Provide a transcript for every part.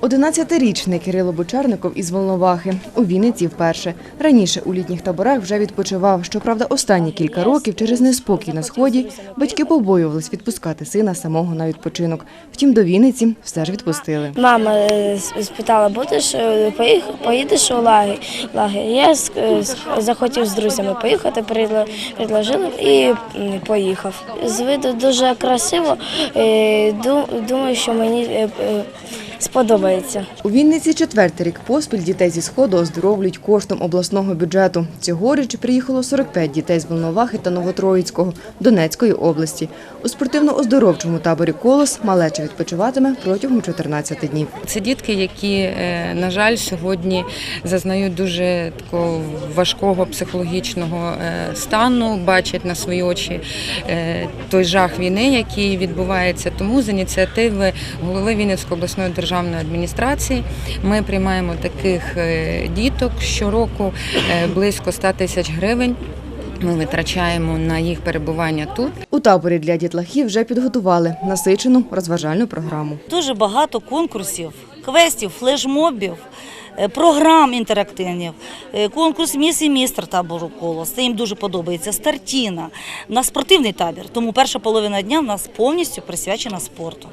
Одинадцятирічний Кирило Бочарников із Волновахи у Вінниці вперше. Раніше у літніх таборах вже відпочивав. Щоправда, останні кілька років через неспокій на сході батьки побоювались відпускати сина самого на відпочинок. Втім, до Вінниці все ж відпустили. Мама е, спитала, будеш е, поїдеш у лагерь. Я е, захотів з друзями поїхати, предложили і поїхав. З виду дуже красиво. ду- Думаю, що мені сподобається. У Вінниці четвертий рік поспіль дітей зі сходу оздоровлюють коштом обласного бюджету. Цьогоріч приїхало 45 дітей з Волновахи та Новотроїцького Донецької області. У спортивно-оздоровчому таборі Колос малеча відпочиватиме протягом 14 днів. Це дітки, які, е, на жаль, сьогодні зазнають дуже такого важкого психологічного е, стану, бачать на свої очі е, той жах війни, який відбувається. Тому з ініціативи голови Вінницької обласної державної адміністрації ми приймаємо таких е, діток щороку е, близько 100 тисяч гривень. Ми витрачаємо на їх перебування тут. У таборі для дітлахів вже підготували насичену розважальну програму. Дуже багато конкурсів, квестів, флешмобів, е, програм інтерактивних, конкурс міс і містер табору колос. Це їм дуже подобається. Стартіна. У нас спортивний табір, тому перша половина дня в нас повністю присвячена спорту.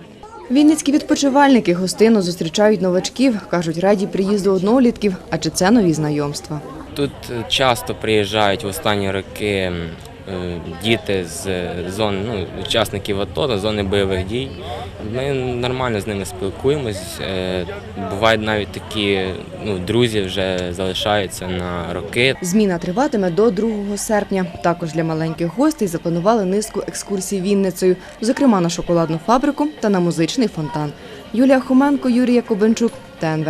Вінницькі відпочивальники гостину зустрічають новачків, кажуть, раді приїзду однолітків, адже це нові знайомства. Тут е, часто приїжджають в останні роки діти з зон, ну, учасників АТО, з зони бойових дій. Ми нормально з ними спілкуємось. е, Бувають навіть такі ну, друзі вже залишаються на роки. Зміна триватиме до 2 серпня. Також для маленьких гостей запланували низку екскурсій Вінницею, зокрема на шоколадну фабрику та на музичний фонтан. Юлія Хоменко, Юрій Якобенчук, ТНВ.